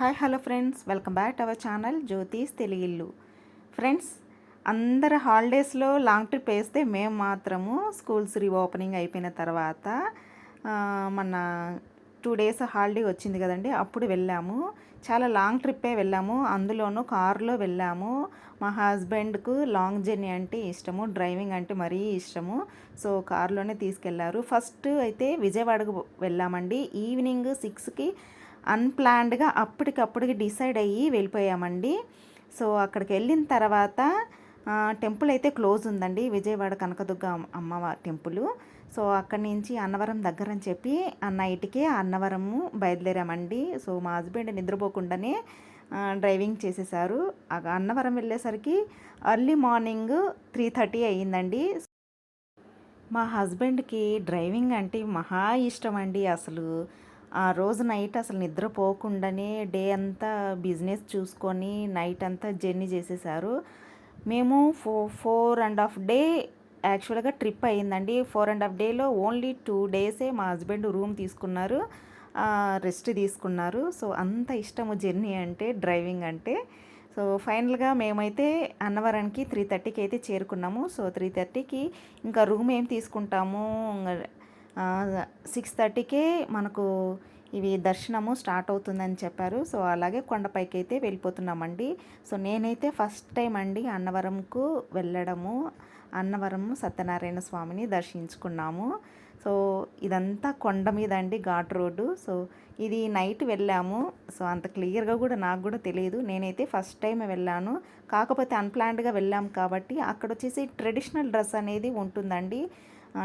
Hi hello friends. Welcome back to our channel Jyotish Telugillu. Friends అందరు హాలిడేస్లో long trip వేస్తే మేము మాత్రము స్కూల్స్ రీఓపెనింగ్ అయిపోయిన తర్వాత మన టూ డేస్ హాలిడే వచ్చింది కదండి అప్పుడు వెళ్ళాము. చాలా లాంగ్ ట్రిప్పే వెళ్ళాము. అందులోనూ కారులో వెళ్ళాము. మా హస్బెండ్కు లాంగ్ జర్నీ అంటే ఇష్టము డ్రైవింగ్ అంటే మరీ ఇష్టము. సో కారులోనే తీసుకెళ్ళారు. ఫస్ట్ అయితే విజయవాడకు వెళ్ళామండి. ఈవినింగ్ సిక్స్కి అన్ప్లాన్డ్గా అప్పటికప్పటికి డిసైడ్ అయ్యి వెళ్ళిపోయామండి. సో అక్కడికి వెళ్ళిన తర్వాత టెంపుల్ అయితే క్లోజ్ ఉందండి. విజయవాడ కనకదుర్గ అమ్మ- అమ్మవారి టెంపుల్. సో అక్కడి నుంచి అన్నవరం దగ్గర అని చెప్పి ఆ నైట్కే అన్నవరము బయలుదేరామండి. సో మా హస్బెండ్ నిద్రపోకుండానే డ్రైవింగ్ చేసేసారు. అన్నవరం వెళ్ళేసరికి ఎర్లీ మార్నింగ్ త్రీ థర్టీ అయ్యిందండి. మా హస్బెండ్కి డ్రైవింగ్ అంటే మహా ఇష్టం అండి అసలు. ఆ రోజు నైట్ అసలు నిద్రపోకుండానే డే అంతా బిజినెస్ చూసుకొని నైట్ అంతా జర్నీ చేసేసారు. మేము ఫో ఫోర్ అండ్ హాఫ్ డే యాక్చువల్గా ట్రిప్ అయ్యిందండి. ఫోర్ అండ్ హాఫ్ డేలో ఓన్లీ టూ డేసే మా హస్బెండ్ రూమ్ తీసుకున్నారు. రెస్ట్ తీసుకున్నారు. సో అంత ఇష్టము జర్నీ అంటే డ్రైవింగ్ అంటే. సో ఫైనల్గా మేమైతే అన్నవరానికి త్రీ థర్టీకి అయితే చేరుకున్నాము. సో త్రీ థర్టీకి ఇంకా రూమ్ ఏం తీసుకుంటాము? సిక్స్ థర్టీకే మనకు ఇవి దర్శనము స్టార్ట్ అవుతుందని చెప్పారు. సో అలాగే కొండపైకి అయితే వెళ్ళిపోతున్నామండి. సో నేనైతే ఫస్ట్ టైం అండి అన్నవరంకు వెళ్ళడము అన్నవరం సత్యనారాయణ స్వామిని దర్శించుకున్నాము. సో ఇదంతా కొండ మీద అండి ఘాట్ రోడ్డు. సో ఇది నైట్ వెళ్ళాము. సో అంత క్లియర్గా కూడా నాకు కూడా తెలియదు. నేనైతే ఫస్ట్ టైం వెళ్ళాను. కాకపోతే అన్ప్లాన్డ్గా వెళ్ళాము కాబట్టి అక్కడ వచ్చేసి ట్రెడిషనల్ డ్రెస్ అనేది ఉంటుందండి.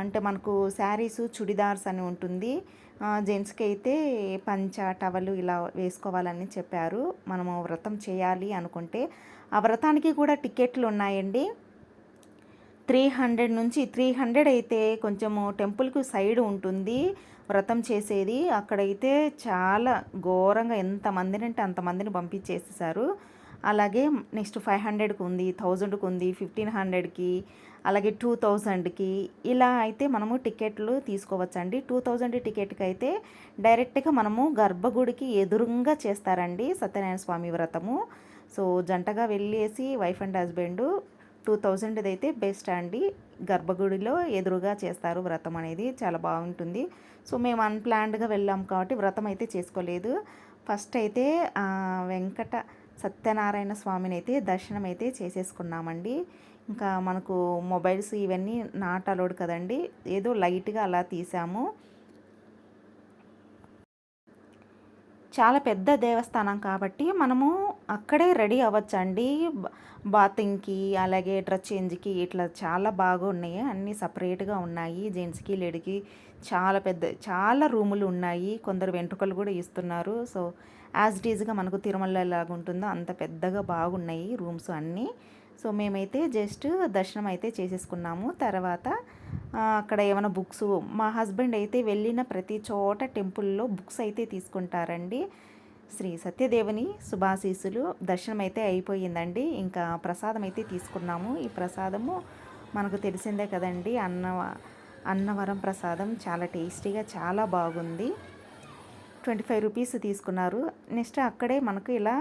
అంటే మనకు శారీస్ చుడిదార్స్ అని ఉంటుంది. జెంట్స్కి అయితే పంచ టవలు ఇలా వేసుకోవాలని చెప్పారు. మనము వ్రతం చేయాలి అనుకుంటే. ఆ వ్రతానికి కూడా టికెట్లు ఉన్నాయండి. త్రీ హండ్రెడ్ నుంచి త్రీ హండ్రెడ్ అయితే కొంచెము టెంపుల్కి సైడ్ ఉంటుంది వ్రతం చేసేది. అక్కడైతే చాలా ఘోరంగా ఎంతమందిని అంటే అంతమందిని పంపించేసేసారు అలాగే నెక్స్ట్ ఫైవ్ హండ్రెడ్కి ఉంది థౌజండ్కి ఉంది ఫిఫ్టీన్ హండ్రెడ్కి అలాగే టూ థౌజండ్కి ఇలా అయితే మనము టికెట్లు తీసుకోవచ్చండి. టూ థౌజండ్ టికెట్కి అయితే డైరెక్ట్గా మనము గర్భగుడికి ఎదురుగా చేస్తారండి సత్యనారాయణ స్వామి వ్రతము. సో జంటగా వెళ్ళేసి wife and husband two thousand అయితే బెస్ట్ అండి. గర్భగుడిలో ఎదురుగా చేస్తారు వ్రతం అనేది. చాలా బాగుంటుంది. సో మేము అన్ప్లాన్డ్గా వెళ్ళాం కాబట్టి వ్రతం అయితే చేసుకోలేదు. ఫస్ట్ అయితే వెంకట సత్యనారాయణ స్వామిని అయితే దర్శనం అయితే చేసేసుకున్నామండి. ఇంకా మనకు మొబైల్స్ ఇవన్నీ నాట్ అలౌడ్ కదండి. ఏదో లైట్గా అలా తీసాము. చాలా పెద్ద దేవస్థానం కాబట్టి మనము అక్కడే రెడీ అవ్వచ్చండి. బాతింగ్కి అలాగే డ్రెస్ చేంజ్కి ఇట్లా చాలా బాగా ఉన్నాయి అన్నీ సపరేట్గా ఉన్నాయి. జెంట్స్కి లేడీకి చాలా పెద్ద చాలా రూములు ఉన్నాయి. కొందరు వెంట్రుకలు కూడా ఇస్తున్నారు. సో యాజ్ డీజ్గా మనకు తిరుమల ఉంటుందో అంత పెద్దగా బాగున్నాయి రూమ్స్ అన్నీ. సో మేమైతే జస్ట్ దర్శనం అయితే చేసేసుకున్నాము. తర్వాత అక్కడ ఏమైనా బుక్స్ మా హస్బెండ్ అయితే వెళ్ళిన ప్రతి చోట టెంపుల్లో బుక్స్ అయితే తీసుకుంటారండి. శ్రీ సత్యదేవుని శుభాశీసులు దర్శనం అయితే అయిపోయిందండి. ఇంకా ప్రసాదం అయితే తీసుకున్నాము. ఈ ప్రసాదము మనకు తెలిసిందే కదండి. అన్న అన్నవరం ప్రసాదం చాలా టేస్టీగా చాలా బాగుంది. ట్వంటీ ఫైవ్ రూపీస్ తీసుకున్నారు. నెక్స్ట్ అక్కడే మనకు ఇలా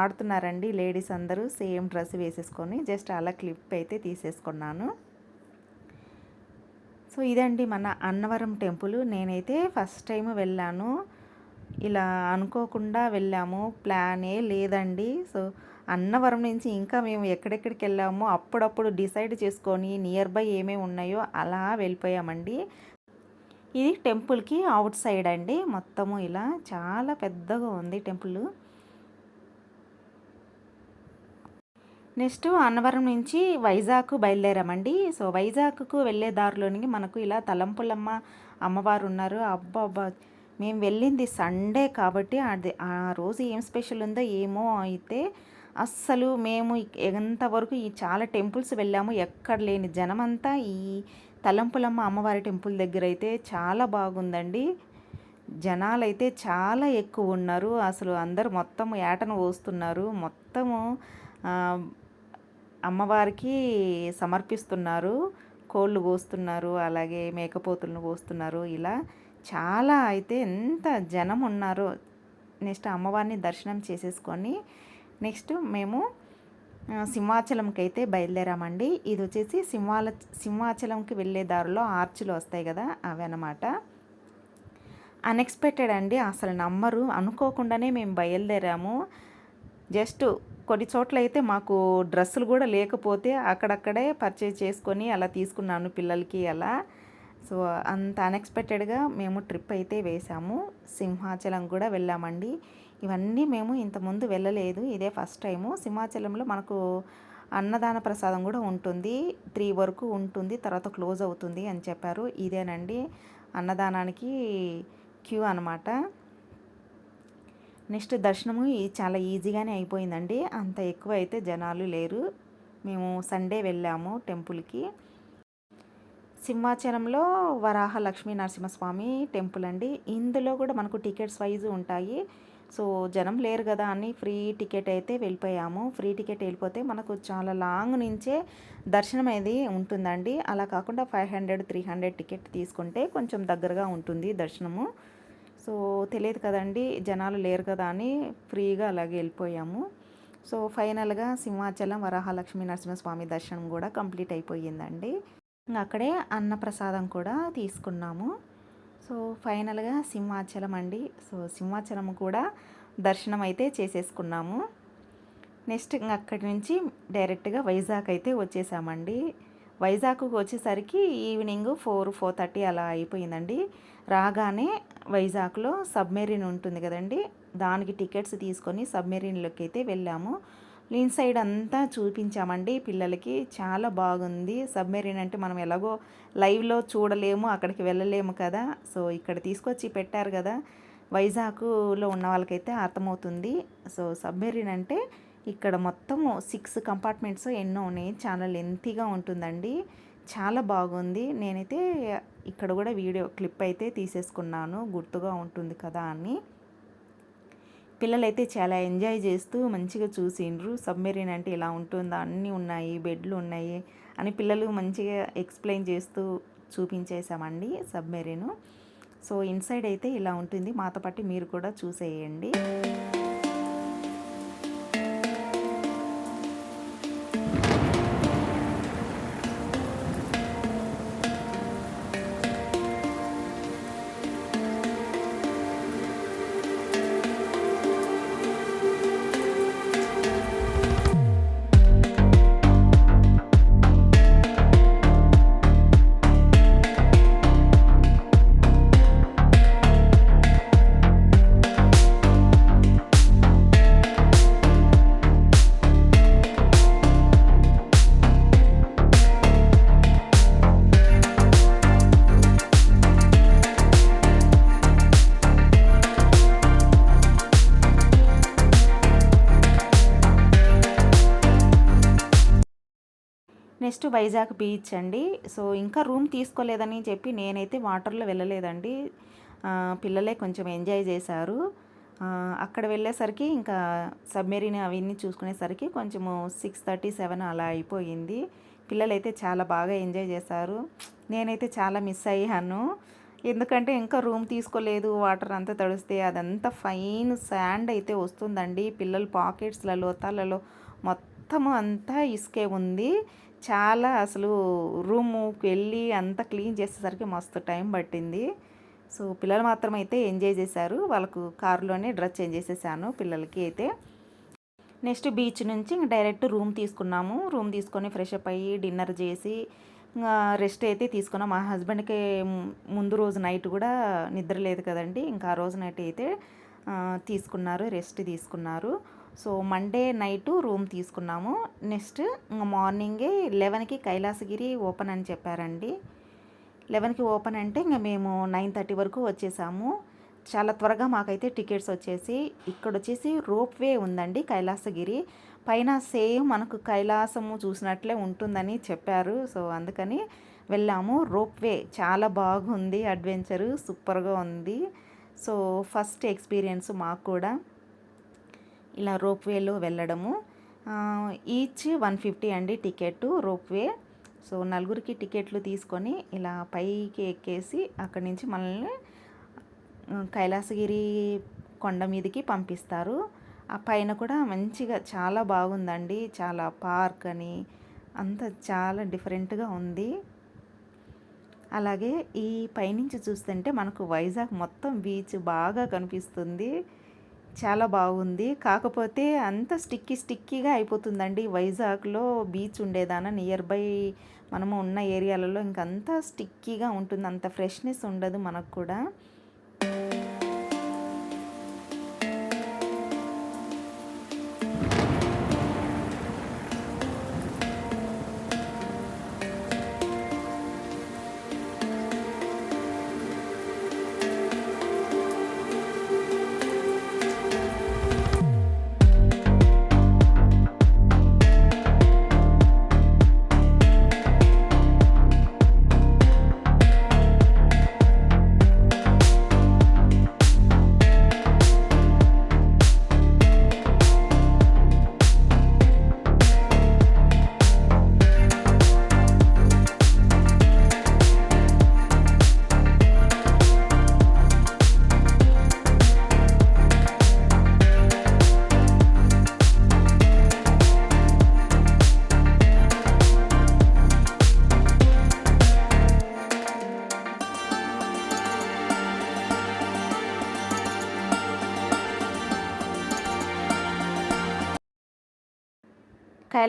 ఆడుతున్నారండి లేడీస్ అందరూ సేమ్ డ్రెస్ వేసేసుకొని జస్ట్ అలా క్లిప్ అయితే తీసేసుకున్నాను. సో ఇదండి మన అన్నవరం టెంపుల్. నేనైతే ఫస్ట్ టైం వెళ్ళాను. ఇలా అనుకోకుండా వెళ్ళాము. ప్లానే లేదండి. సో అన్నవరం నుంచి ఇంకా మేము ఎక్కడెక్కడికి వెళ్ళామో అప్పుడప్పుడు డిసైడ్ చేసుకొని నియర్ బై ఏమేమి ఉన్నాయో అలా వెళ్ళిపోయామండి. ఇది టెంపుల్కి అవుట్ సైడ్ అండి. మొత్తము ఇలా చాలా పెద్దగా ఉంది టెంపుల్. నెక్స్ట్ అన్నవరం నుంచి వైజాగ్ బయలుదేరామండి. సో వైజాగ్కు వెళ్ళే దారిలోనికి మనకు ఇలా తలంపులమ్మ అమ్మవారు ఉన్నారు. అబ్బా అబ్బా మేము వెళ్ళింది సండే కాబట్టి అది ఆ రోజు ఏం స్పెషల్ ఉందో ఏమో అయితే అస్సలు మేము ఎంతవరకు ఈ చాలా టెంపుల్స్ వెళ్ళాము. ఎక్కడ లేని జనమంతా ఈ తలంపులమ్మ అమ్మవారి టెంపుల్ దగ్గర అయితే చాలా బాగుందండి. జనాలైతే చాలా ఎక్కువ ఉన్నారు. అసలు అందరు మొత్తం ఏటను పోస్తున్నారు. మొత్తము అమ్మవారికి సమర్పిస్తున్నారు. కోళ్ళు కోస్తున్నారు. అలాగే మేకపోతులను కోస్తున్నారు. ఇలా చాలా అయితే ఎంత జనం ఉన్నారో నెక్స్ట్ అమ్మవారిని దర్శనం చేసేసుకొని నెక్స్ట్ మేము సింహాచలంకి అయితే బయలుదేరామండి. ఇది వచ్చేసి సింహాల సింహాచలంకి వెళ్ళే దారిలో ఆర్చులు వస్తాయి కదా అవి అన్నమాట. అన్ఎక్స్పెక్టెడ్ అండి. అసలు నమ్మరు. అనుకోకుండానే మేము బయలుదేరాము. జస్ట్ కొన్ని చోట్ల అయితే మాకు డ్రెస్సులు కూడా లేకపోతే అక్కడక్కడే పర్చేజ్ చేసుకొని అలా తీసుకున్నాను పిల్లలకి అలా. సో అంత అన్ఎక్స్పెక్టెడ్గా మేము ట్రిప్ అయితే వేసాము సింహాచలం కూడా వెళ్ళామండి. ఇవన్నీ మేము ఇంతకుముందు వెళ్ళలేదు. ఇదే ఫస్ట్ టైము. సింహాచలంలో మనకు అన్నదాన ప్రసాదం కూడా ఉంటుంది. త్రీ వరకు ఉంటుంది. తర్వాత క్లోజ్ అవుతుంది అని చెప్పారు. ఇదేనండి. అన్నదానానికి క్యూ అనమాట నెక్స్ట్ దర్శనము చాలా ఈజీగానే అయిపోయిందండి. అంత ఎక్కువ అయితే జనాలు లేరు. మేము సండే వెళ్ళాము టెంపుల్కి. సింహాచలంలో వరాహ లక్ష్మీ నరసింహస్వామి టెంపుల్ అండి. ఇందులో కూడా మనకు టికెట్స్ వైజ్ ఉంటాయి. సో జనం లేరు కదా అని ఫ్రీ టికెట్ అయితే వెళ్ళిపోయాము. ఫ్రీ టికెట్ వెళ్ళిపోతే మనకు చాలా లాంగ్ నుంచే దర్శనం అనేది ఉంటుందండి. అలా కాకుండా five hundred three hundred ticket తీసుకుంటే కొంచెం దగ్గరగా ఉంటుంది దర్శనము. సో తెలియదు కదండి జనాలు లేరు కదా అని ఫ్రీగా అలాగే వెళ్ళిపోయాము. సో ఫైనల్గా సింహాచలం వరాహలక్ష్మీ నరసింహస్వామి దర్శనం కూడా కంప్లీట్ అయిపోయిందండి. ఇంకా అక్కడే అన్నప్రసాదం కూడా తీసుకున్నాము. సో ఫైనల్గా సింహాచలం అండి. సో సింహాచలం కూడా దర్శనం అయితే చేసేసుకున్నాము. నెక్స్ట్ ఇంక అక్కడి నుంచి డైరెక్ట్గా వైజాగ్ అయితే వచ్చేసామండి. వైజాగ్కు వచ్చేసరికి ఈవినింగ్ ఫోర్ ఫోర్ థర్టీ అలా అయిపోయిందండి. రాగానే వైజాగ్లో సబ్మెరీన్ ఉంటుంది కదండి దానికి టికెట్స్ తీసుకొని సబ్మెరీన్లోకి అయితే వెళ్ళాము. లీన్ సైడ్ అంతా చూపించామండి పిల్లలకి చాలా బాగుంది. సబ్మెరీన్ అంటే మనం ఎలాగో లైవ్లో చూడలేము అక్కడికి వెళ్ళలేము కదా. సో ఇక్కడ తీసుకొచ్చి పెట్టారు కదా. వైజాగ్లో ఉన్న వాళ్ళకైతే అర్థమవుతుంది. సో సబ్మెరీన్ అంటే ఇక్కడ మొత్తం సిక్స్ కంపార్ట్మెంట్స్ ఎన్నో ఉన్నాయి. చాలా లెంతీగా ఉంటుందండి. చాలా బాగుంది. నేనైతే ఇక్కడ కూడా వీడియో క్లిప్ అయితే తీసేసుకున్నాను. గుర్తుగా ఉంటుంది కదా అని. పిల్లలైతే చాలా ఎంజాయ్ చేస్తూ మంచిగా చూసిండ్రు. సబ్మెరీన్ అంటే ఇలా ఉంటుందా? అన్నీ ఉన్నాయి బెడ్లు ఉన్నాయి అని పిల్లలు మంచిగా ఎక్స్ప్లెయిన్ చేస్తూ చూపించేసామండి సబ్మెరీను. సో ఇన్సైడ్ అయితే ఇలా ఉంటుంది. మాతో పాటు మీరు కూడా చూసేయండి. నెక్స్ట్ వైజాగ్ బీచ్ అండి. సో ఇంకా రూమ్ తీసుకోలేదని చెప్పి నేనైతే వాటర్లో వెళ్ళలేదండి. పిల్లలే కొంచెం ఎంజాయ్ చేశారు. అక్కడ వెళ్ళేసరికి ఇంకా సబ్మెరీన్ అవన్నీ చూసుకునేసరికి కొంచెము సిక్స్ థర్టీ సెవెన్ అలా అయిపోయింది. పిల్లలైతే చాలా బాగా ఎంజాయ్ చేశారు. నేనైతే చాలా మిస్ అయ్యాను. ఎందుకంటే ఇంకా రూమ్ తీసుకోలేదు వాటర్ అంతా తడిస్తే అదంతా ఫైన్ శాండ్ అయితే వస్తుందండి. పిల్లల పాకెట్స్లలో తలలో మొత్తము అంతా ఇసుకే ఉంది. చాలా అసలు రూముకి వెళ్ళి అంతా క్లీన్ చేసేసరికి మస్తు టైం పట్టింది. సో పిల్లలు మాత్రం అయితే ఎంజాయ్ చేశారు. వాళ్ళకు కారులోనే డ్రెస్ చేంజ్ చేసేసాను పిల్లలకి అయితే. నెక్స్ట్ బీచ్ నుంచి డైరెక్ట్ రూమ్ తీసుకున్నాము. రూమ్ తీసుకొని ఫ్రెష్ అప్ అయ్యి డిన్నర్ చేసి ఇంకా రెస్ట్ అయితే తీసుకున్నాం. మా హస్బెండ్కి ముందు రోజు నైట్ కూడా నిద్ర లేదు కదండి. ఇంకా ఆ రోజు నైట్ అయితే తీసుకున్నారు రెస్ట్ తీసుకున్నారు. సో మండే నైటు రూమ్ తీసుకున్నాము. నెక్స్ట్ ఇంకా మార్నింగే లెవెన్కి కైలాసగిరి ఓపెన్ అని చెప్పారండి. లెవెన్కి ఓపెన్ అంటే ఇంకా మేము నైన్ థర్టీ వరకు వచ్చేసాము. చాలా త్వరగా మాకైతే టికెట్స్ వచ్చేసి ఇక్కడ వచ్చేసి రోప్ వే ఉందండి కైలాసగిరి. పైన సేమ్ మనకు కైలాసము చూసినట్లే ఉంటుందని చెప్పారు. సో అందుకని వెళ్ళాము. రోప్ వే చాలా బాగుంది అడ్వెంచరు సూపర్గా ఉంది. సో ఫస్ట్ ఎక్స్పీరియన్స్ మాకు కూడా. ఇలా రోప్వేలో వెళ్ళడము. ఈచ్ వన్ ఫిఫ్టీ అండి టికెట్ రోప్వే సో నలుగురికి టికెట్లు తీసుకొని ఇలా పైకి ఎక్కేసి అక్కడి నుంచి మనల్ని కైలాసగిరి కొండ మీదకి పంపిస్తారు. ఆ పైన కూడా మంచిగా చాలా బాగుందండి. చాలా పార్క్ అని. అంత చాలా డిఫరెంట్గా ఉంది. అలాగే ఈ పైనుంచి చూస్తుంటే మనకు వైజాగ్ మొత్తం బీచ్ బాగా కనిపిస్తుంది. చాలా బాగుంది. కాకపోతే అంత స్టిక్కీ స్టిక్కీగా అయిపోతుందండి. వైజాగ్లో బీచ్ ఉండేదాన నియర్ బై మనము ఉన్న ఏరియాలలో ఇంకంతా స్టిక్కీగా ఉంటుంది అంత ఫ్రెష్నెస్ ఉండదు మనకు కూడా.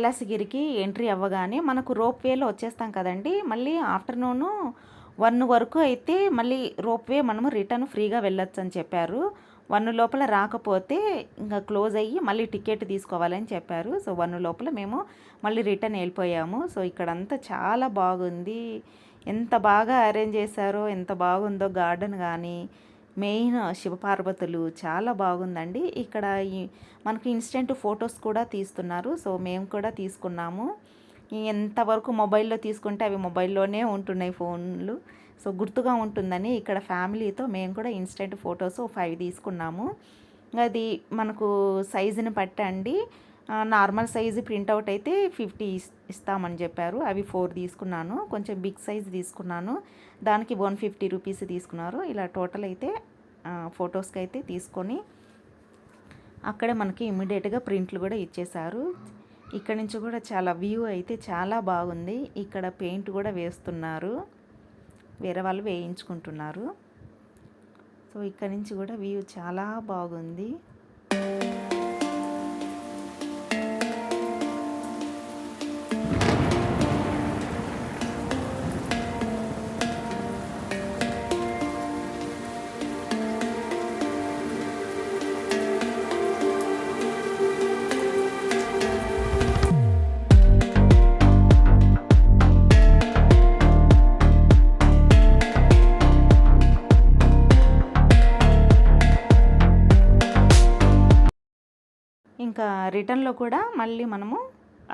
కైలాసగిరికి ఎంట్రీ అవ్వగానే మనకు రోప్ వేలో వచ్చేస్తాం కదండి. మళ్ళీ ఆఫ్టర్నూను వన్ వరకు అయితే మళ్ళీ రోప్ వే మనము రిటర్న్ ఫ్రీగా వెళ్ళొచ్చు అని చెప్పారు. వన్ లోపల రాకపోతే ఇంకా క్లోజ్ అయ్యి మళ్ళీ టికెట్ తీసుకోవాలని చెప్పారు. సో వన్ లోపల మేము మళ్ళీ రిటర్న్ వెళ్ళిపోయాము. సో ఇక్కడంతా చాలా బాగుంది. ఎంత బాగా అరేంజ్ చేశారో ఎంత బాగుందో గార్డెన్ కానీ మెయిన్ శివపార్వతులు చాలా బాగుందండి. ఇక్కడ ఈ మనకు ఇన్స్టెంట్ ఫొటోస్ కూడా తీస్తున్నారు. సో మేము కూడా తీసుకున్నాము. ఎంతవరకు మొబైల్లో తీసుకుంటే అవి మొబైల్లోనే ఉంటున్నాయి ఫోన్లు. సో గుర్తుగా ఉంటుందని ఇక్కడ ఫ్యామిలీతో మేము కూడా ఇన్స్టెంట్ ఫొటోస్ ఫైవ్ తీసుకున్నాము. అది మనకు సైజుని పట్టండి నార్మల్ సైజు ప్రింట్అవుట్ అయితే ఫిఫ్టీ ఇస్తామని చెప్పారు. అవి ఫోర్ తీసుకున్నాను. కొంచెం బిగ్ సైజ్ తీసుకున్నాను. దానికి వన్ ఫిఫ్టీ రూపీస్ తీసుకున్నారు. ఇలా టోటల్ అయితే ఫొటోస్కి అయితే తీసుకొని అక్కడే మనకి ఇమ్మీడియట్గా ప్రింట్లు కూడా ఇచ్చేశారు. ఇక్కడ నుంచి కూడా చాలా వ్యూ అయితే చాలా బాగుంది. ఇక్కడ పెయింట్ కూడా వేస్తున్నారు. వేరే వాళ్ళు వేయించుకుంటున్నారు. సో ఇక్కడ నుంచి కూడా వ్యూ చాలా బాగుంది. ఇంకా రిటర్న్లో కూడా మళ్ళీ మనము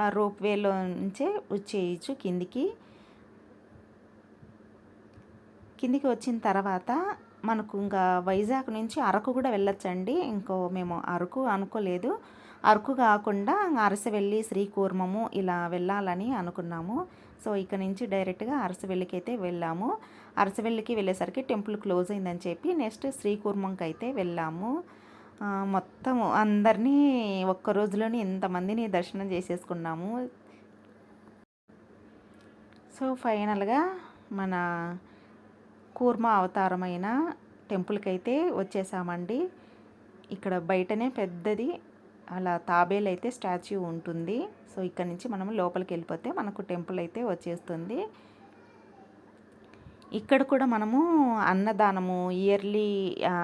ఆ రోప్ వేలో నుంచే వచ్చేయచ్చు కిందికి. కిందికి వచ్చిన తర్వాత మనకు ఇంకా వైజాగ్ నుంచి అరకు కూడా వెళ్ళొచ్చండి. ఇంకో మేము అరకు అనుకోలేదు. అరకు కాకుండా అరసవెల్లి శ్రీకూర్మము ఇలా వెళ్ళాలని అనుకున్నాము. సో ఇక్కడ నుంచి డైరెక్ట్గా అరసవెల్లికి అయితే వెళ్ళాము. అరసవెల్లికి వెళ్ళేసరికి టెంపుల్ క్లోజ్ అయిందని చెప్పి నెక్స్ట్ శ్రీకూర్మంకి అయితే వెళ్ళాము. మొత్తం అందరినీ ఒక్క రోజులోనే ఇంతమందిని దర్శనం చేసేసుకున్నాము. సో ఫైనల్గా మన కూర్మ అవతారమైన టెంపుల్కి అయితే వచ్చేసామండి. ఇక్కడ బయటనే పెద్దది అలా తాబేలు అయితే స్టాచ్యూ ఉంటుంది. సో ఇక్కడ నుంచి మనం లోపలికి వెళ్ళిపోతే మనకు టెంపుల్ అయితే వచ్చేస్తుంది. ఇక్కడ కూడా మనము అన్నదానము ఇయర్లీ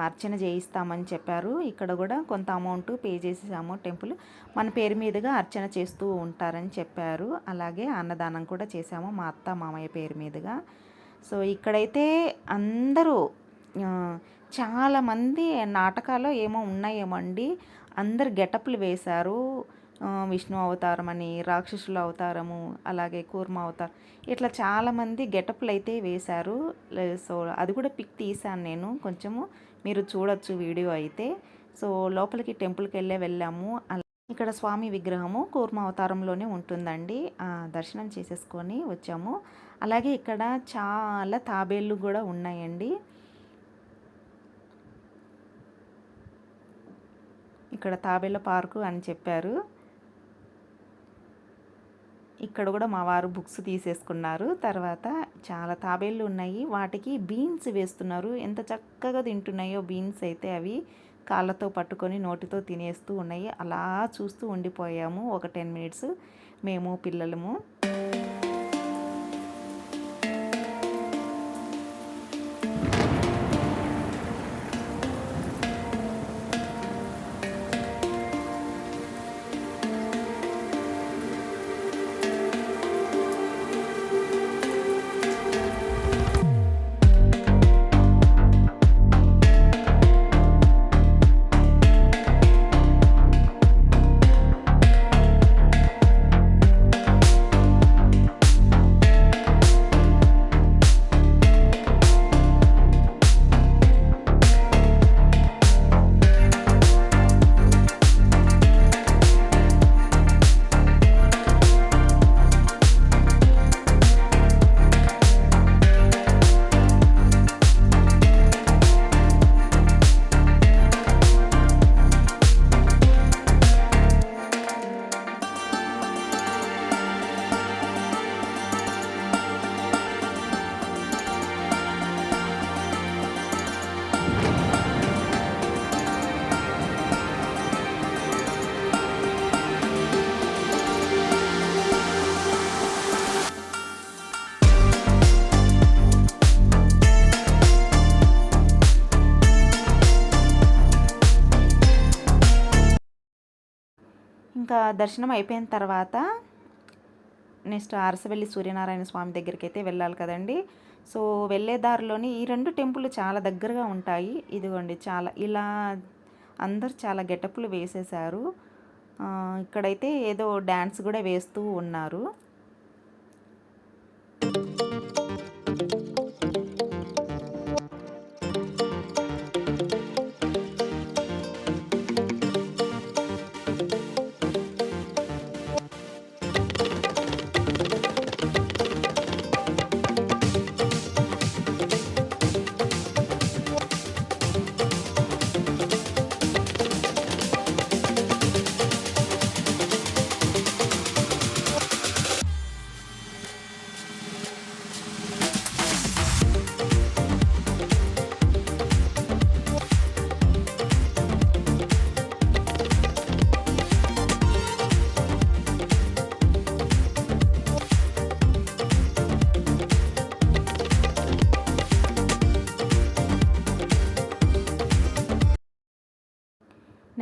అర్చన చేయిస్తామని చెప్పారు. ఇక్కడ కూడా కొంత అమౌంట్ పే చేసేసాము టెంపుల్. మన పేరు మీదుగా అర్చన చేస్తూ ఉంటారని చెప్పారు. అలాగే అన్నదానం కూడా చేసాము మా అత్త మామయ్య పేరు మీదుగా. సో ఇక్కడైతే అందరూ చాలామంది నాటకాలు ఏమో ఉన్నాయేమో అండి. అందరు గెటప్లు వేశారు. విష్ణు అవతారం అని రాక్షసుల అవతారము అలాగే కూర్మ అవతారం. ఇట్లా చాలామంది గెటప్లు అయితే వేశారు సో అది కూడా పిక్ తీసాను నేను. కొంచెము మీరు చూడొచ్చు వీడియో అయితే. సో లోపలికి టెంపుల్కి వెళ్ళే వెళ్ళాము ఇక్కడ స్వామి విగ్రహము కూర్మ అవతారంలోనే ఉంటుందండి. దర్శనం చేసేసుకొని వచ్చాము. అలాగే ఇక్కడ చాలా తాబేళ్ళు కూడా ఉన్నాయండి. ఇక్కడ తాబేళ్ళ పార్కు అని చెప్పారు. ఇక్కడ కూడా మా వారు బుక్స్ తీసేసుకున్నారు. తర్వాత చాలా తాబేళ్ళు ఉన్నాయి. వాటికి బీన్స్ వేస్తున్నారు. ఎంత చక్కగా తింటున్నాయో బీన్స్ అయితే అవి కాళ్ళతో పట్టుకొని నోటితో తినేస్తూ ఉన్నాయి. అలా చూస్తూ ఉండిపోయాము. ఒక టెన్ మినిట్స్ మేము పిల్లలము. దర్శనం అయిపోయిన తర్వాత నెక్స్ట్ అరసవెల్లి సూర్యనారాయణ స్వామి దగ్గరికి అయితే వెళ్ళాలి కదండి. సో వెళ్ళే దారిలోని ఈ రెండు టెంపుల్ చాలా దగ్గరగా ఉంటాయి. ఇదిగోండి చాలా ఇలా అందరు చాలా గెటప్లు వేసేసారు ఇక్కడైతే ఏదో డ్యాన్స్ కూడా వేస్తూ ఉన్నారు.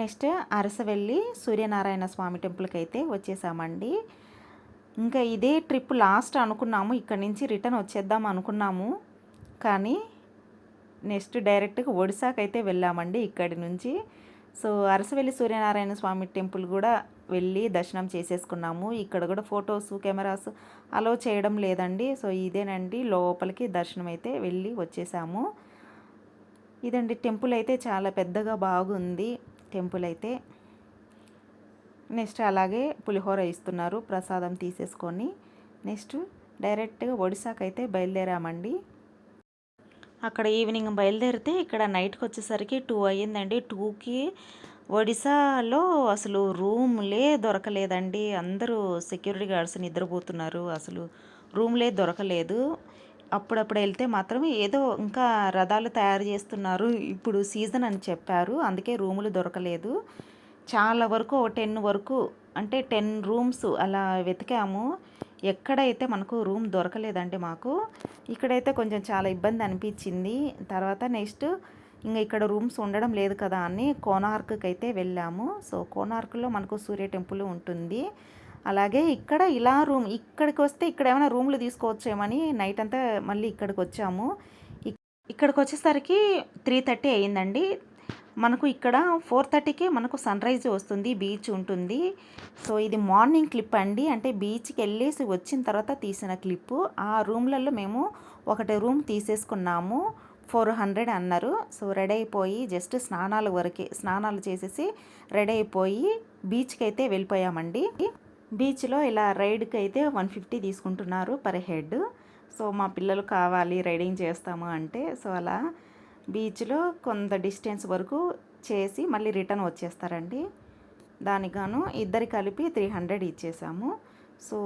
నెక్స్ట్ అరసవెల్లి సూర్యనారాయణ స్వామి టెంపుల్కి అయితే వచ్చేసామండి. ఇంకా ఇదే ట్రిప్ లాస్ట్ అనుకున్నాము ఇక్కడ నుంచి రిటర్న్ వచ్చేద్దాం అనుకున్నాము. కానీ నెక్స్ట్ డైరెక్ట్గా ఒడిశాకి అయితే వెళ్ళామండి ఇక్కడి నుంచి. సో అరసవెల్లి సూర్యనారాయణ స్వామి టెంపుల్ కూడా వెళ్ళి దర్శనం చేసేసుకున్నాము. ఇక్కడ కూడా ఫొటోస్ కెమెరాస్ అలో చేయడం లేదండి. సో ఇదేనండి లోపలికి దర్శనం అయితే వెళ్ళి వచ్చేసాము. ఇదండి టెంపుల్ అయితే చాలా పెద్దగా బాగుంది. టెంపుల్ అయితే నెక్స్ట్ అలాగే పులిహోర ఇస్తున్నారు. ప్రసాదం తీసేసుకొని నెక్స్ట్ డైరెక్ట్గా ఒడిశాకు అయితే బయలుదేరామండి. అక్కడ ఈవినింగ్ బయలుదేరితే ఇక్కడ నైట్కి వచ్చేసరికి టూ అయ్యిందండి. టూకి ఒడిశాలో అసలు రూమ్లే దొరకలేదండి. అందరూ సెక్యూరిటీ గార్డ్స్ నిద్రపోతున్నారు. అసలు రూమ్లే దొరకలేదు. అప్పుడప్పుడు వెళ్తే మాత్రం ఏదో ఇంకా రథాలు తయారు చేస్తున్నారు. ఇప్పుడు సీజన్ అని చెప్పారు. అందుకే రూములు దొరకలేదు. చాలా వరకు టెన్ వరకు అంటే టెన్ రూమ్స్ అలా వెతికాము. ఎక్కడైతే మనకు రూమ్ దొరకలేదండి మాకు. ఇక్కడైతే కొంచెం చాలా ఇబ్బంది అనిపించింది. తర్వాత నెక్స్ట్ ఇంకా ఇక్కడ రూమ్స్ ఉండడం లేదు కదా అని కోనార్క్కి అయితే వెళ్ళాము. సో కోనార్క్లో మనకు సూర్య టెంపుల్ ఉంటుంది. అలాగే ఇక్కడ ఇలా రూమ్ ఇక్కడికి వస్తే ఇక్కడ ఏమైనా రూమ్లు తీసుకోవచ్చేమని నైట్ అంతా మళ్ళీ ఇక్కడికి వచ్చాము. ఇక్కడికి వచ్చేసరికి త్రీ థర్టీ అయ్యిందండి. మనకు ఇక్కడ ఫోర్ థర్టీకి మనకు సన్ రైజ్ వస్తుంది బీచ్ ఉంటుంది. సో ఇది మార్నింగ్ క్లిప్ అండి. అంటే బీచ్కి వెళ్ళేసి వచ్చిన తర్వాత తీసిన క్లిప్పు ఆ రూమ్లలో మేము ఒకటి రూమ్ తీసేసుకున్నాము. ఫోర్ హండ్రెడ్ అన్నారు. సో రెడీ అయిపోయి జస్ట్ స్నానాల వరకే స్నానాలు చేసేసి రెడీ అయిపోయి బీచ్కి అయితే వెళ్ళిపోయామండి. బీచ్లో ఇలా రైడ్కి అయితే వన్ ఫిఫ్టీ తీసుకుంటున్నారు పర్ హెడ్. సో మా పిల్లలు కావాలి రైడింగ్ చేస్తాము అంటే సో అలా బీచ్లో కొంత డిస్టెన్స్ వరకు చేసి మళ్ళీ రిటర్న్ వచ్చేస్తారండి. దానికి ఇద్దరు కలిపి త్రీ హండ్రెడ్ ఇచ్చేసాము. సో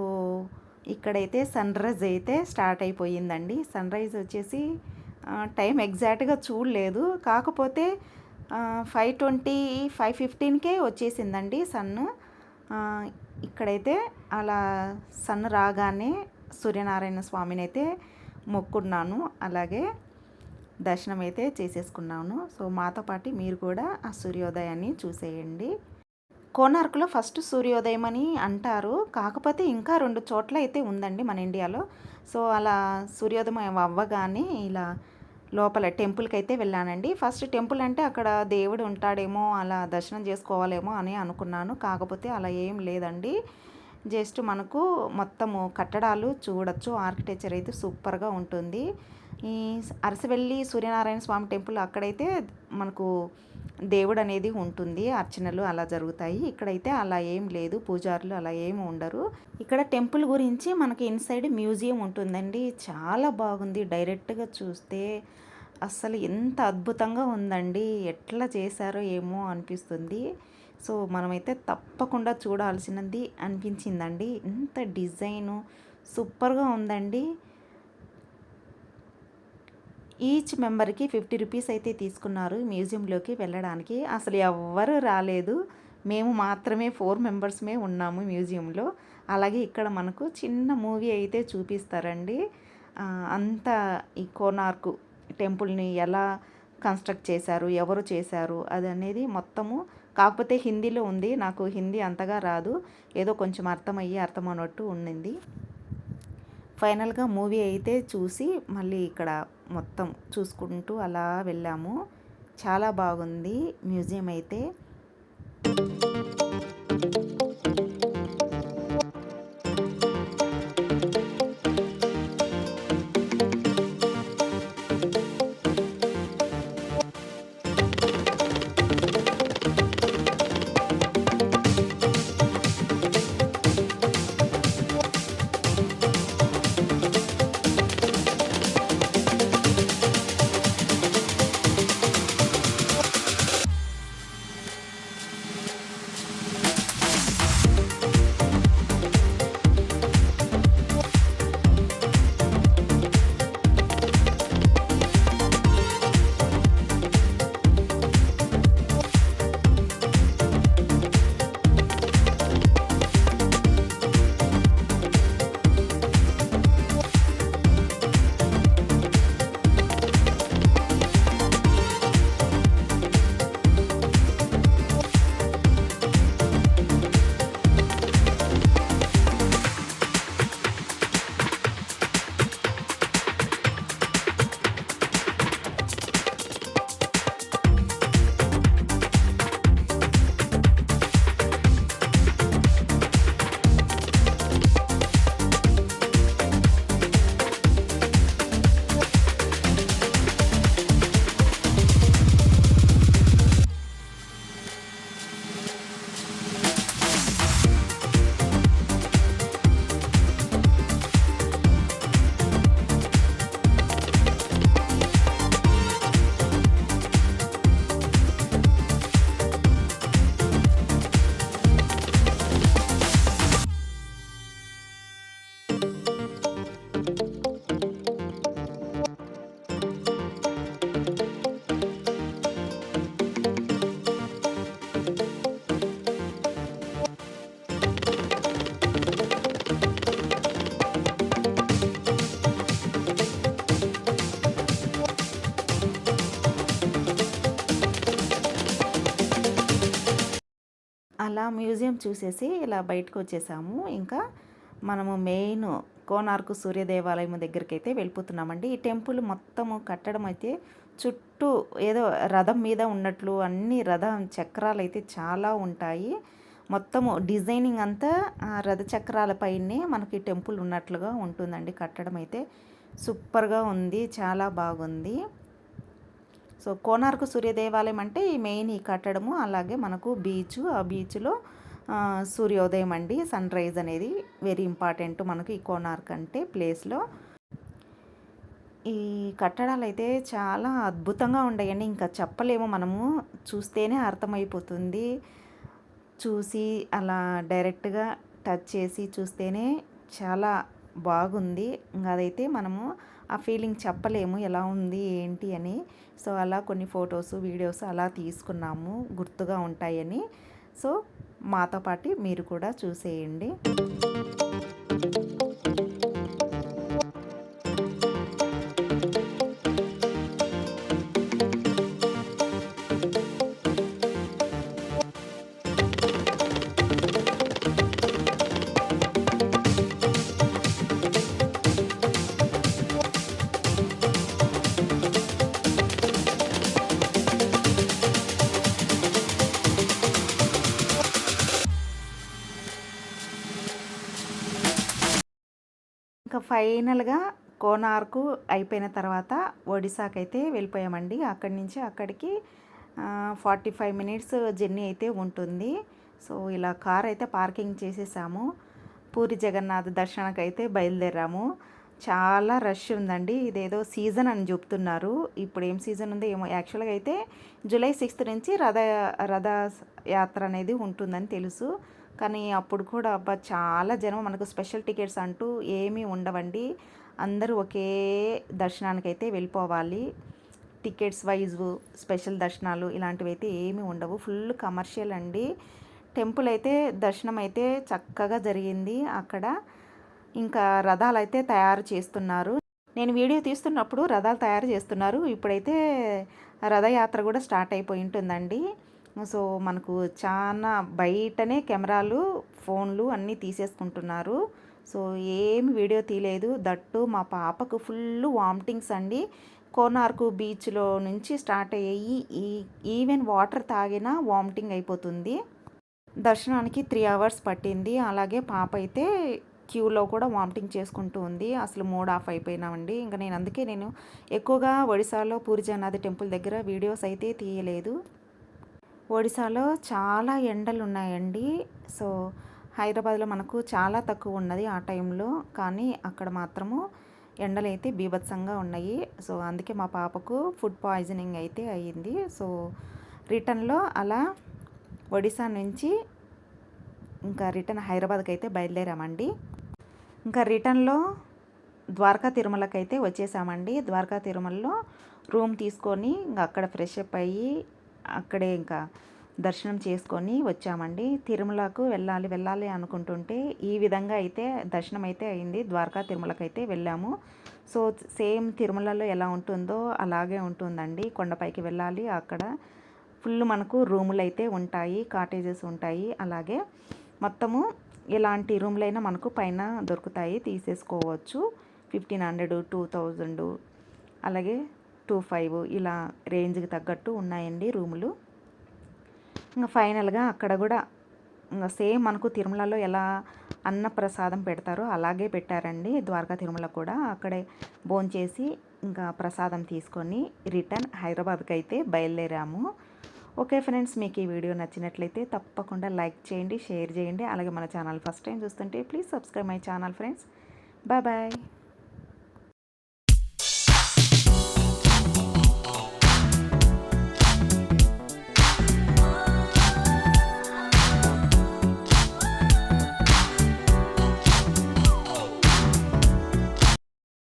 ఇక్కడైతే సన్ రైజ్ అయితే స్టార్ట్ అయిపోయిందండి. సన్ రైజ్ వచ్చేసి టైం ఎగ్జాక్ట్గా చూడలేదు. కాకపోతే ఫైవ్ ట్వంటీ ఫైవ్ ఫిఫ్టీన్కే వచ్చేసిందండి సన్ను. ఇక్కడైతే అలా సన్ రాగానే సూర్యనారాయణ స్వామిని అయితే మొక్కున్నాను. అలాగే దర్శనం అయితే చేసేసుకున్నాను. సో మాతో పాటు మీరు కూడా ఆ సూర్యోదయాన్ని చూసేయండి. కోనార్కులో ఫస్ట్ సూర్యోదయం అని అంటారు. కాకపోతే ఇంకా రెండు చోట్ల అయితే ఉందండి మన ఇండియాలో. సో అలా సూర్యోదయం అవ్వగానే ఇలా లోపల టెంపుల్కి అయితే వెళ్ళానండి. ఫస్ట్ టెంపుల్ అంటే అక్కడ దేవుడు ఉంటాడేమో అలా దర్శనం చేసుకోవాలేమో అని అనుకున్నాను. కాకపోతే అలా ఏం లేదండి. జస్ట్ మనకు మొత్తము కట్టడాలు చూడొచ్చు. ఆర్కిటెక్చర్ అయితే సూపర్గా ఉంటుంది. ఈ అరసవెల్లి సూర్యనారాయణ స్వామి టెంపుల్ అక్కడైతే మనకు దేవుడు అనేది ఉంటుంది. అర్చనలు అలా జరుగుతాయి. ఇక్కడైతే అలా ఏం లేదు. పూజారులు అలా ఏమి ఉండరు. ఇక్కడ టెంపుల్ గురించి మనకి ఇన్సైడ్ మ్యూజియం ఉంటుందండి. చాలా బాగుంది. డైరెక్ట్గా చూస్తే అస్సలు ఎంత అద్భుతంగా ఉందండి. ఎట్లా చేశారో ఏమో అనిపిస్తుంది. సో మనమైతే తప్పకుండా చూడాల్సినది అనిపించిందండి. ఇంత డిజైను సూపర్గా ఉందండి. ఈచ్ మెంబర్కి ఫిఫ్టీ రూపీస్ అయితే తీసుకున్నారు మ్యూజియంలోకి వెళ్ళడానికి. అసలు ఎవ్వరు రాలేదు. మేము మాత్రమే ఫోర్ మెంబర్స్మే ఉన్నాము మ్యూజియంలో. అలాగే ఇక్కడ మనకు చిన్న మూవీ అయితే చూపిస్తారండి. అంత ఈ కోనార్కు టెంపుల్ని ఎలా కన్స్ట్రక్ట్ చేశారు ఎవరు చేశారు అది అనేది మొత్తము కాకపోతే హిందీలో ఉంది. నాకు హిందీ అంతగా రాదు. ఏదో కొంచెం అర్థమయ్యి అర్థమన్నట్టు ఉండింది. ఫైనల్గా మూవీ అయితే చూసి మళ్ళీ ఇక్కడ మొత్తం చూసుకుంటూ అలా వెళ్ళాము. చాలా బాగుంది మ్యూజియం అయితే. మ్యూజియం చూసేసి ఇలా బయటకు వచ్చేసాము ఇంకా మనము మెయిన్ కోనార్కు సూర్య దేవాలయం దగ్గరికి అయితే వెళ్ళిపోతున్నామండి. ఈ టెంపుల్ మొత్తము కట్టడం అయితే చుట్టూ ఏదో రథం మీద ఉన్నట్లు అన్ని రథం చక్రాలు అయితే చాలా ఉంటాయి. మొత్తము డిజైనింగ్ అంతా రథ చక్రాలపైనే మనకి టెంపుల్ ఉన్నట్లుగా ఉంటుందండి. కట్టడం అయితే సూపర్గా ఉంది చాలా బాగుంది. సో కోనార్కు సూర్యదేవాలయం అంటే ఈ మెయిన్ ఈ కట్టడము అలాగే మనకు బీచ్ ఆ బీచ్లో సూర్యోదయం అండి. సన్ రైజ్ అనేది వెరీ ఇంపార్టెంట్ మనకు ఈ కోనార్క్ అంటే ప్లేస్లో. ఈ కట్టడాలు అయితే చాలా అద్భుతంగా ఉండయండి. ఇంకా చెప్పలేము మనము. చూస్తేనే అర్థమైపోతుంది. చూసి అలా డైరెక్ట్గా టచ్ చేసి చూస్తేనే చాలా బాగుంది. ఇంకా అదైతే మనము ఆ ఫీలింగ్ చెప్పలేము. ఎలా ఉంది ఏంటి అని సో అలా కొన్ని ఫొటోస్ వీడియోస్ అలా తీసుకున్నాము. గుర్తుగా ఉంటాయని. సో మాతో పాటు మీరు కూడా చూసేయండి. ఫైనల్గా కోనార్కు అయిపోయిన తర్వాత ఒడిశాకైతే వెళ్ళిపోయామండి. అక్కడి నుంచి అక్కడికి ఫార్టీ ఫైవ్ మినిట్స్ జర్నీ అయితే ఉంటుంది. సో ఇలా కార్ అయితే పార్కింగ్ చేసేసాము. పూరి జగన్నాథ్ దర్శనానికి అయితే బయలుదేరాము. చాలా రష్ ఉందండి. ఇదేదో సీజన్ అని చెప్తున్నారు. ఇప్పుడు ఏం సీజన్ ఉందో ఏమో. యాక్చువల్గా అయితే జూలై సిక్స్త్ నుంచి రథ రథ యాత్ర అనేది ఉంటుందని తెలుసు. కానీ అప్పుడు కూడా అబ్బా చాలా జనం మనకు స్పెషల్ టికెట్స్ అంటూ ఏమీ ఉండవండి. అందరూ ఒకే దర్శనానికి అయితే వెళ్ళిపోవాలి. టికెట్స్ వైజ్ స్పెషల్ దర్శనాలు ఇలాంటివి అయితే ఏమీ ఉండవు. ఫుల్ కమర్షియల్ అండి. టెంపుల్ అయితే దర్శనం అయితే చక్కగా జరిగింది అక్కడ. ఇంకా రథాలు అయితే తయారు చేస్తున్నారు. నేను వీడియో తీస్తున్నప్పుడు రథాలు తయారు చేస్తున్నారు. ఇప్పుడైతే రథయాత్ర కూడా స్టార్ట్ అయిపోయి ఉంటుందండి. సో మనకు చాలా బయటనే కెమెరాలు ఫోన్లు అన్నీ తీసేసుకుంటున్నారు. సో ఏమి వీడియో తీయలేదు. దట్టు మా పాపకు ఫుల్ వామిటింగ్స్ అండి. కోనార్కు బీచ్లో నుంచి స్టార్ట్ అయ్యి ఈ ఈవెన్ వాటర్ తాగినా వామిటింగ్ అయిపోతుంది. దర్శనానికి త్రీ అవర్స్ పట్టింది. అలాగే పాప అయితే క్యూలో కూడా వామిటింగ్ చేసుకుంటూ ఉంది. అసలు మూడ్ ఆఫ్ అయిపోయినామండి. ఇంకా నేను అందుకే నేను ఎక్కువగా ఒడిశాలో పూరి జగన్నాథ్ టెంపుల్ దగ్గర వీడియోస్ అయితే తీయలేదు. ఒడిశాలో చాలా ఎండలు ఉన్నాయండి సో హైదరాబాద్లో మనకు చాలా తక్కువ ఉన్నది ఆ టైంలో. కానీ అక్కడ మాత్రము ఎండలు అయితే బీభత్సంగా ఉన్నాయి. సో అందుకే మా పాపకు ఫుడ్ పాయిజనింగ్ అయితే అయ్యింది. సో రిటర్న్లో అలా ఒడిశా నుంచి ఇంకా రిటర్న్ హైదరాబాద్కి అయితే బయలుదేరామండి. ఇంకా రిటర్న్లో ద్వారకా తిరుమలకి అయితే వచ్చేసామండి. ద్వారకా తిరుమలలో రూమ్ తీసుకొని ఇంకా అక్కడ ఫ్రెష్ అప్ అయ్యి అక్కడే ఇంకా దర్శనం చేసుకొని వచ్చామండి. తిరుమలకు వెళ్ళాలి వెళ్ళాలి అనుకుంటుంటే ఈ విధంగా అయితే దర్శనం అయితే అయింది. ద్వారకా తిరుమలకి అయితే వెళ్ళాము. సో సేమ్ తిరుమలలో ఎలా ఉంటుందో అలాగే ఉంటుందండి. కొండపైకి వెళ్ళాలి అక్కడ. ఫుల్ మనకు రూములు అయితే ఉంటాయి కాటేజెస్ ఉంటాయి. అలాగే మొత్తము ఎలాంటి రూమ్లైనా మనకు పైన దొరుకుతాయి. తీసేసుకోవచ్చు. Fifteen hundred two thousand. అలాగే టూ ఫైవ్ ఇలా రేంజ్కి తగ్గట్టు ఉన్నాయండి రూములు. ఇంకా ఫైనల్గా అక్కడ కూడా ఇంకా సేమ్ మనకు తిరుమలలో ఎలా అన్న ప్రసాదం పెడతారో అలాగే పెట్టారండి ద్వారకా తిరుమల కూడా. అక్కడే భోంచేసి ఇంకా ప్రసాదం తీసుకొని రిటర్న్ హైదరాబాద్కి అయితే బయలుదేరాము. ఓకే ఫ్రెండ్స్ మీకు ఈ వీడియో నచ్చినట్లయితే తప్పకుండా లైక్ చేయండి షేర్ చేయండి. అలాగే మన ఛానల్ ఫస్ట్ టైం చూస్తుంటే please subscribe my channel friends. Bye bye.